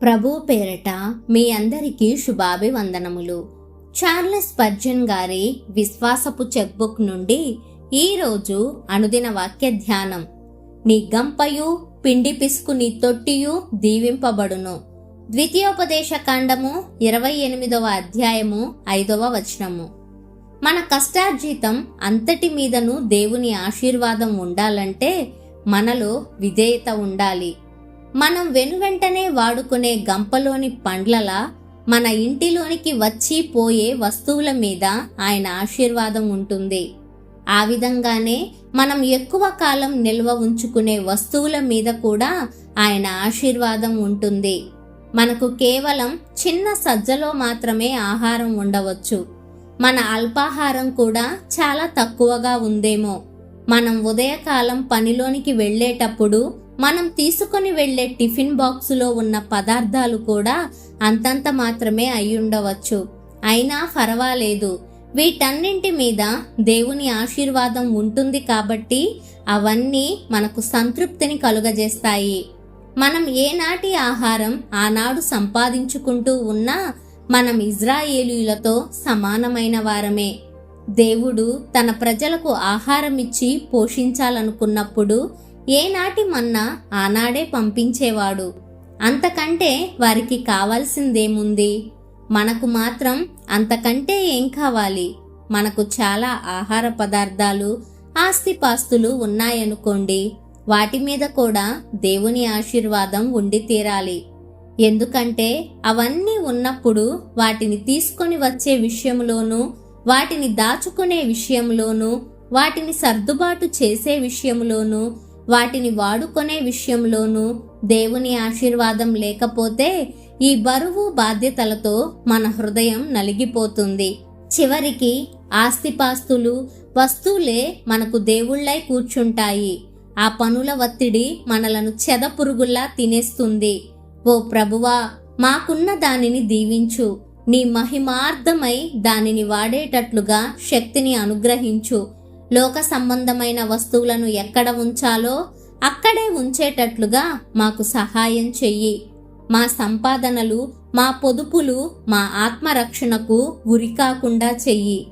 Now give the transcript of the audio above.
ప్రభు పేరట మీ అందరికీ శుభాభివందనములు. చార్లెస్ పర్జన్ గారి విశ్వాసపు చెక్బుక్ నుండి ఈరోజు అనుదిన వాక్య ధ్యానం. నీ గంపయు పిండి పిసుకు నీ తొట్టియు దీవింపబడును. ద్వితీయోపదేశ కాండము ఇరవై ఎనిమిదవ అధ్యాయము ఐదవ వచనము. మన కష్టార్జితం అంతటి మీదను దేవుని ఆశీర్వాదం ఉండాలంటే మనలో విధేయత ఉండాలి. మనం వెనువెంటనే వాడుకునే గంపలోని పండ్లలా మన ఇంటిలోనికి వచ్చి పోయే వస్తువుల మీద ఆయన ఆశీర్వాదం ఉంటుంది. ఆ విధంగానే మనం ఎక్కువ కాలం నిల్వ ఉంచుకునే వస్తువుల మీద కూడా ఆయన ఆశీర్వాదం ఉంటుంది. మనకు కేవలం చిన్న సజ్జలో మాత్రమే ఆహారం ఉండవచ్చు. మన అల్పాహారం కూడా చాలా తక్కువగా ఉందేమో. మనం ఉదయకాలం పనిలోనికి వెళ్ళేటప్పుడు మనం తీసుకొని వెళ్ళే టిఫిన్ బాక్సులో ఉన్న పదార్థాలు కూడా అంతంత మాత్రమే అయ్యుండవచ్చు. అయినా పర్వాలేదు వీటన్నింటి మీద దేవుని ఆశీర్వాదం ఉంటుంది కాబట్టి అవన్నీ మనకు సంతృప్తిని కలుగజేస్తాయి. మనం ఏనాటి ఆహారం ఆనాడు సంపాదించుకుంటూ ఉన్నా మనం ఇజ్రాయేలీలతో సమానమైన వారమే. దేవుడు తన ప్రజలకు ఆహారం ఇచ్చి పోషించాలనుకున్నప్పుడు ఏనాటి మన్నా ఆనాడే పంపించేవాడు. అంతకంటే వారికి కావాల్సిందేముంది? మనకు మాత్రం అంతకంటే ఏం కావాలి? మనకు చాలా ఆహార పదార్థాలు ఆస్తిపాస్తులు ఉన్నాయనుకోండి. వాటి మీద కూడా దేవుని ఆశీర్వాదం ఉండి తీరాలి. ఎందుకంటే అవన్నీ ఉన్నప్పుడు వాటిని తీసుకొని వచ్చే విషయంలోనూ వాటిని దాచుకునే విషయంలోనూ వాటిని సర్దుబాటు చేసే విషయంలోనూ వాటిని వాడుకునే విషయంలోనూ దేవుని ఆశీర్వాదం లేకపోతే ఈ బరువు బాధ్యతలతో మన హృదయం నలిగిపోతుంది. చివరికి ఆస్తిపాస్తులు వస్తువులే మనకు దేవుళ్ళై కూర్చుంటాయి. ఆ పనుల ఒత్తిడి మనలను చెదపురుగుల్లా తినేస్తుంది. ఓ ప్రభువా మాకున్న దానిని దీవించు. నీ మహిమార్థమై దానిని వాడేటట్లుగా శక్తిని అనుగ్రహించు. లోక సంబంధమైన వస్తువులను ఎక్కడ ఉంచాలో అక్కడే ఉంచేటట్లుగా మాకు సహాయం చెయ్యి. మా సంపాదనలు మా పొదుపులు మా ఆత్మరక్షణకు గురికాకుండా చెయ్యి.